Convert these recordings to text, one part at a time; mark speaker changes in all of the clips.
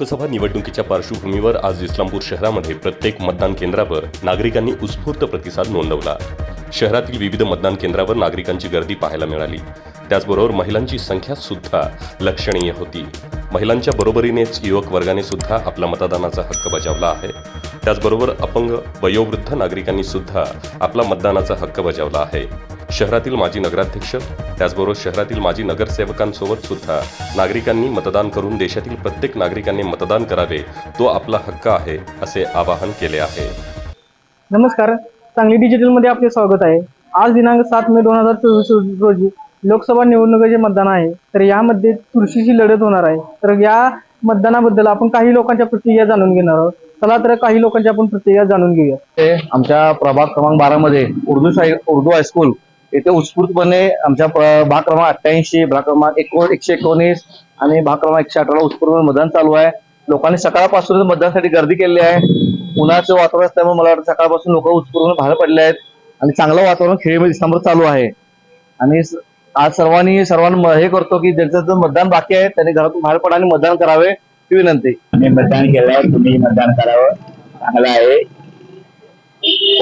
Speaker 1: लोकसभा निवडणुकीच्या पार्श्वभूमीवर आज इस्लामपूर शहरामध्ये प्रत्येक मतदान केंद्रावर नागरिकांनी उत्स्फूर्त प्रतिसाद नोंदवला. शहरातील विविध मतदान केंद्रावर नागरिकांची गर्दी पाहायला मिळाली. त्याचबरोबर महिलांची संख्या सुद्धा लक्षणीय होती. महिलांच्या बरोबरीनेच युवक वर्गाने सुद्धा आपला मतदानाचा हक्क बजावला आहे. त्याचबरोबर अपंग वयोवृद्ध नागरिकांनी सुद्धा आपला मतदानाचा हक्क बजावला आहे. शहरातील माजी नगराध्यक्ष त्याचबरोबर शहरातील माजी नगरसेवकांसोबत सुद्धा नागरिकांनी मतदान करून देशातील प्रत्येक नागरिकांनी मतदान करावे तो आपला हक्क आहे असे आवाहन केले आहे.
Speaker 2: नमस्कार. सांगली डिजिटलमध्ये आपले स्वागत आहे. आज दिनांक सात मे दोन हजार चोवीस रोजी लोकसभा निवडणुकीचे मतदान आहे तर यामध्ये चुरशीची लढत होणार आहे. तर या मतदानाबद्दल आपण काही लोकांच्या प्रतिक्रिया जाणून घेणार आहोत. चला तर काही लोकांच्या आपण प्रतिक्रिया जाणून घेऊया.
Speaker 3: आमच्या प्रभाग क्रमांक बारा मध्ये उर्दू शाही उर्दू हायस्कूल येथे उत्स्फूर्तपणे आमच्या भाग क्रमांक अठ्ठ्याऐंशी भाग क्रमांक एको एकशे एकोणीस आणि भाग क्रमांक एकशे अठरा उत्स्फूर्त मतदान चालू आहे. लोकांनी सकाळपासूनच मतदानासाठी गर्दी केली आहे. उन्हाचं वातावरण असल्यामुळे मला वाटतं सकाळपासून लोक उत्स्फूर्त बाहेर पडले आहेत आणि चांगलं वातावरण खेळीमध्ये दिसल्यामुळे चालू आहे. आणि आज सर्वांनी सर्वांना हे करतो की ज्यांचं जर मतदान बाकी आहे त्यांनी घरातून बाहेर पडा आणि मतदान करावे ही विनंती.
Speaker 4: मी मतदान केलंय तुम्ही मतदान करावं. चांगलं आहे.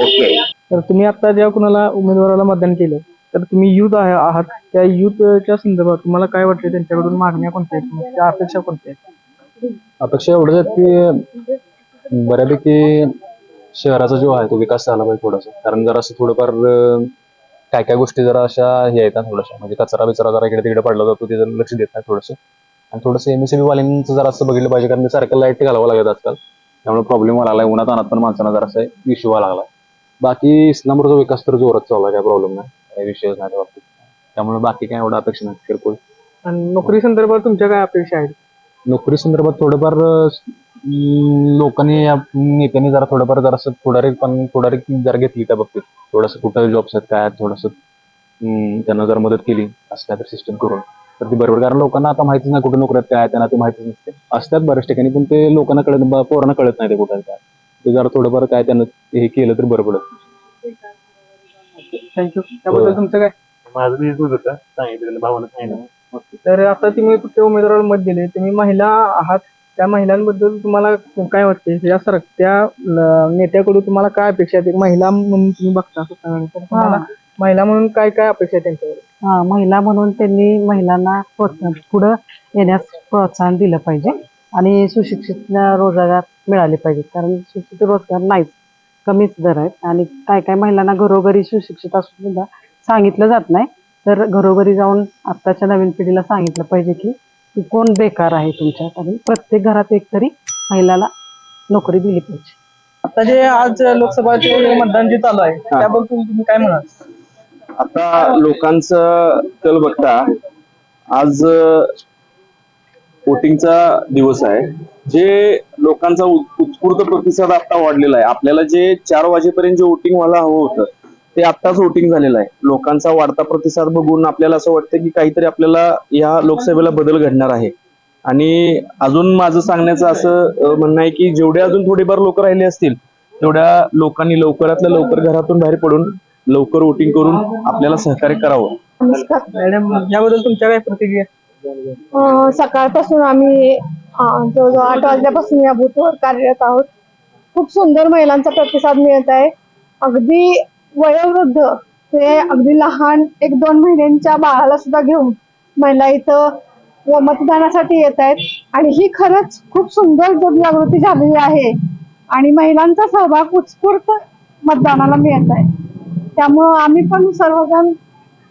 Speaker 4: ओके.
Speaker 2: तर तुम्ही आता ज्या कुणाला उमेदवाराला मतदान केलं तर तुम्ही युथ आहे आहात. त्या युथच्या संदर्भात तुम्हाला काय वाटतं त्यांच्याकडून मागण्या कोणत्या आहेत? त्या अपेक्षा कोणत्या आहेत?
Speaker 5: अपेक्षा एवढंच आहेत की बऱ्यापैकी शहराचा जो आहे तो विकास झाला पाहिजे थोडासा. कारण जरा असं थोडंफार काय काय गोष्टी जरा अशा हे आहेत ना थोड्याशा. म्हणजे कचरा बिचरा जरा इकडे तिकडे पडला जातो ते जरा लक्ष देत नाही थोडंसं. आणि थोडंसं एमएससीबी वाल्यांचं जरा असं बघितलं पाहिजे कारण सारखं लाइट घालावं लागत आजकाल. त्यामुळे प्रॉब्लेम व्हायला आहे उन्हात आणत पण माणसांना जरा असं इश्यू व्हायला लागला बाकी इस्लामपूरचा विकास तर जोरात चालू आहे काय प्रॉब्लेम नाही. काही विषयच नाही त्या बाबतीत. त्यामुळे बाकी काय एवढा अपेक्षा नाही किरकोळ.
Speaker 2: आणि नोकरी संदर्भात तुमच्या काय अपेक्षा आहेत?
Speaker 5: नोकरी संदर्भात थोडंफार अं, लोकांनी या नेत्यांनी जरा थोडंफार जरासं पुढारी पण पुढारी जरा घेतली त्या बाबतीत. थोडंसं कुठं जॉब्स आहेत काय आहेत थोडंसं अं, त्यांना जर मदत केली असं काय तर सिस्टम करून. तर ती बरोबर कारण लोकांना आता माहितीच नाही कुठे नोकऱ्यात काय आहे त्यांना ते माहितीच नसते. असतात बऱ्याच ठिकाणी पण ते लोकांना कळत ब- पोरांना कळत नाही ते कुठं आहे काय ते जरा थोडंफार काय त्यांना हे केलं तर बरं पडत
Speaker 2: थँक्यू त्याबद्दल तुमचं काय?
Speaker 6: माझं बी होतं सांगितलेलं भावानं सांगितलं.
Speaker 2: तर आता तुम्ही कुठल्या उमेदवाराला मत दिले तुम्ही महिला आहात त्या महिलांबद्दल तुम्हाला काय वाटते या सर त्या ल- नेत्याकडून तुम्हाला काय अपेक्षा आहेत? एक महिला म्हणून तुम्ही बघता स्वतःकडे. तर तुम्हाला महिला म्हणून काय काय अपेक्षा आहे त्यांच्याकडे?
Speaker 7: हा, महिला म्हणून त्यांनी महिलांना प्रोत्साहन पुढं येण्यास प्रोत्साहन दिलं पाहिजे. आणि सुशिक्षित रोजगार मिळाले पाहिजेत. कारण सुशिक्षित रोजगार नाहीच कमीच दर आहेत. आणि काय काय महिलांना घरोघरी सुशिक्षित असून सुद्धा सांगितलं जात नाही. तर घरोघरी जाऊन आत्ताच्या नवीन पिढीला सांगितलं पाहिजे की कोण बेकार आहे तुमच्यात? आणि प्रत्येक घरात एक तरी महिलाला नोकरी दिली पाहिजे.
Speaker 2: आता जे आज लोकसभाचे मतदान जे चालू आहे त्याबद्दल तुम्ही काय म्हणाल?
Speaker 3: आता लोकांचं कल बघता आज वोटिंगचा दिवस आहे. जे लोकांचा उत्स्फूर्त प्रतिसाद आता वाढलेला आहे. आपल्याला जे चार वाजेपर्यंत जे वोटिंग व्हायला हवं होतं ते आत्ताच वोटिंग झालेलं आहे. लोकांचा वाढता प्रतिसाद बघून आपल्याला असं वाटतं की काहीतरी आपल्याला या लोकसभेला बदल घडणार आहे. आणि अजून माझं सांगण्याचं असं म्हणणं आहे की जेवढे अजून थोडेफार लोक राहिले असतील तेवढ्या लोकांनी लवकरातल्या लवकर घरातून बाहेर पडून लवकर वोटिंग करून आपल्याला सहकार्य करावं.
Speaker 2: मॅडम याबद्दल तुमच्या काय प्रतिक्रिया?
Speaker 8: अं, सकाळपासून आम्ही अं, जवळजवळ आठ वाजल्यापासून या बूथवर कार्यरत आहोत. खूप सुंदर महिलांचा प्रतिसाद मिळत आहे. अगदी वयोवृद्ध ते अगदी लहान एक दोन महिन्यांच्या बाळाला सुद्धा घेऊन महिला इथं व मतदानासाठी येत आहेत. आणि ही खरंच खूप सुंदर जनजागृती झालेली आहे. आणि महिलांचा सहभाग उत्स्फूर्त मतदानाला मिळत आहे. त्यामुळं आम्ही पण सर्वजण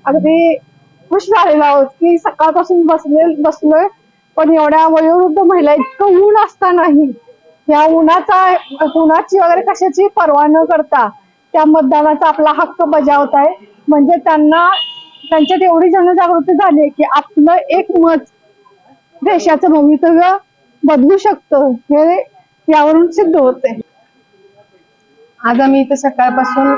Speaker 8: अगदी खुश झालेलो आहोत की सकाळपासून बसले बसलोय पण एवढ्या वयोवृद्ध महिला इतकं ऊन असतानाही या उन्हाचा उन्हाची वगैरे कशाची पर्वा न करता त्या मतदानाचा आपला हक्क बजावत आहे म्हणजे त्यांना त्यांच्यात एवढी जनजागृती झाली आहे की आपलं एक मत देशाचं भवितव्य बदलू शकतं हे यावरून सिद्ध होते
Speaker 9: आज आम्ही इथं सकाळपासून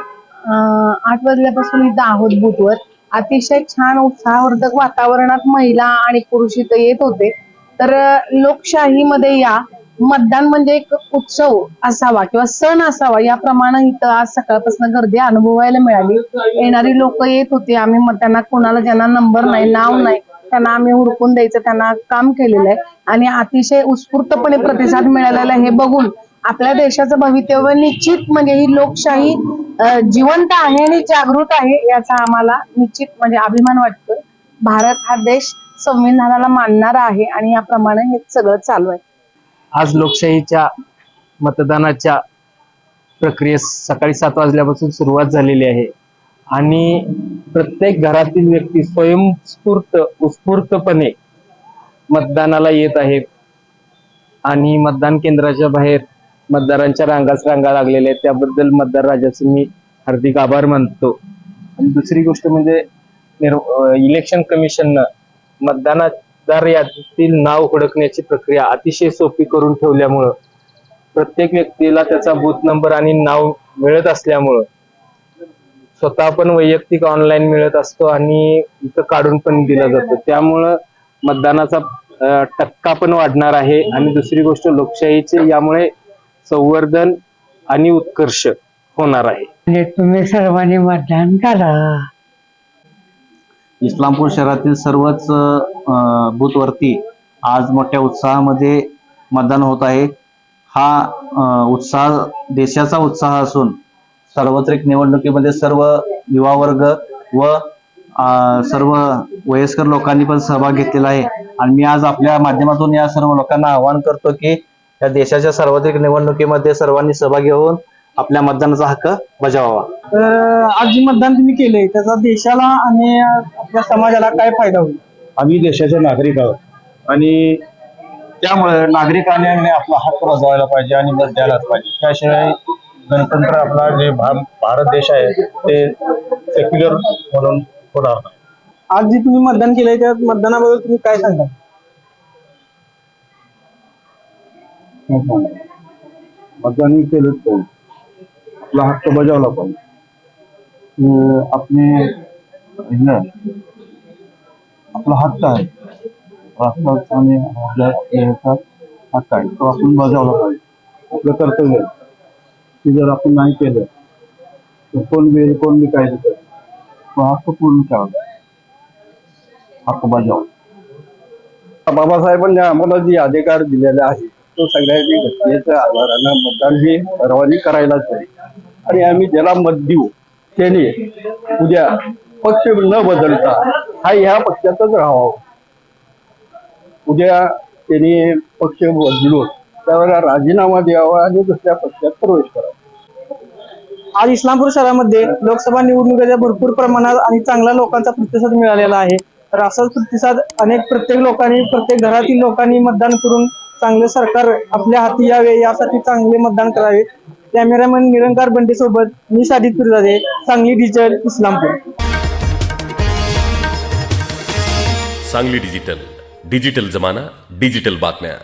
Speaker 9: आठ वाजल्यापासून इथं आहोत बूथवर. अतिशय छान उत्साहवर्धक वातावरणात महिला आणि पुरुष इथं येत होते. तर लोकशाहीमध्ये या. मतदान म्हणजे एक उत्सव असावा किंवा सण असावा याप्रमाणे इथं आज सकाळपासून गर्दी अनुभवायला मिळाली. येणारी लोक येत होते. आम्ही मग त्यांना कोणाला ज्यांना नंबर नाही नाव नाही त्यांना आम्ही हुडकून द्यायचं त्यांना काम केलेलं आहे. आणि अतिशय उत्स्फूर्तपणे प्रतिसाद मिळालेला हे बघून आपल्या देशाचं भवितव्य निश्चित म्हणजे ही लोकशाही जिवंत आहे आणि जागृत आहे याचा आम्हाला निश्चित म्हणजे अभिमान वाटतो भारत हा देश संविधानाला मानणारा आहे आणि याप्रमाणे हे सगळं चालू आहे.
Speaker 10: आज लोकशाहीच्या मतदानाच्या प्रक्रियेस सकाळी सात वाजल्यापासून सुरुवात झालेली आहे. आणि प्रत्येक घरातील व्यक्ती स्वयंस्फूर्त उत्स्फूर्तपणे मतदानाला येत आहेत आणि मतदान केंद्राच्या बाहेर मतदारांच्या रांगाच रांगा लागलेल्या आहेत. त्याबद्दल मतदार राजाचे मी हार्दिक आभार मानतो. आणि दुसरी गोष्ट म्हणजे इलेक्शन कमिशननं मतदानादार यादीतील नाव हुडकण्याची प्रक्रिया अतिशय सोपी करून ठेवल्यामुळं प्रत्येक व्यक्तीला त्याचा बूथ नंबर आणि नाव मिळत असल्यामुळं स्वतः पण वैयक्तिक ऑनलाईन मिळत असतो आणि इथं काढून पण दिला जातो. त्यामुळं मतदानाचा टक्का पण वाढणार आहे. आणि दुसरी गोष्ट लोकशाहीचे यामुळे संवर्धन आणि उत्कर्ष होणार आहे.
Speaker 11: म्हणजे तुम्ही सर्वांनी मतदान करा.
Speaker 10: इस्लामपूर शहरातील सर्वच बूथवरती आज मोठ्या उत्साहामध्ये मतदान होत आहे. हा उत्साह देशाचा उत्साह असून सार्वत्रिक निवडणुकीमध्ये सर्व युवा वर्ग व सर्व वयस्कर लोकांनी पण सहभाग घेतलेला आहे. आणि मी आज आपल्या माध्यमातून या सर्व लोकांना आवाहन करतो की या देशाच्या सार्वत्रिक निवडणुकीमध्ये सर्वांनी सहभागी होऊन आपल्या मतदानाचा हक्क बजावावा.
Speaker 2: तर आज जे मतदान तुम्ही केलंय त्याचा देशाला आणि आपल्या समाजाला काय फायदा होईल?
Speaker 6: आम्ही देशाचे नागरिक आहोत. आणि त्यामुळे नागरिकांनी आपला हक्क बजावायला पाहिजे आणि मत द्यायलाच पाहिजे. त्याशिवाय गणतंत्र आपला जे भारत देश आहे ते सेक्युलर म्हणून होणार नाही.
Speaker 2: आज जे तुम्ही मतदान केलंय त्या मतदानाबद्दल तुम्ही काय सांगा
Speaker 6: मतदान केलंच पाहिजे. आपला हक्क बजावला पाहिजे. अं, आपले आपला हक्क आहे. राष्ट्राचा आणि आपल्या हक्क आहे. तो आपण बजावला पाहिजे. आपलं कर्तव्य की ते जर आपण नाही केलं तर कोण बी कोण बी काय देतं तो हक्क पूर्ण करावा. हक्क बजाव. बाबासाहेबांनी आम्हाला जे अधिकार दिलेले आहे तो सगळ्यांनी घटनेच्या आधारानं मतदान हे परवानगी करायलाच पाहिजे आणि आम्ही ज्याला मत देऊ त्याने उद्या पक्ष न बदलता हा ह्या पक्षातच राहावा. उद्या त्यांनी पक्ष बदलून त्यावेळेला राजीनामा द्यावा आणि दुसऱ्या पक्षात प्रवेश करावा.
Speaker 2: आज इस्लामपूर शहरामध्ये लोकसभा निवडणुकीच्या भरपूर प्रमाणात आणि चांगला लोकांचा प्रतिसाद मिळालेला आहे. तर असाच प्रतिसाद अनेक प्रत्येक लोकांनी प्रत्येक घरातील लोकांनी मतदान करून चांगले सरकार आपल्या हाती यावे यासाठी चांगले मतदान करावे. कॅमेरामॅन निरंकार बंडे सोबत मी साधित Pirzade Sangli digital Islampur.
Speaker 1: Sangli digital digital जमाना डिजिटल बातम्या.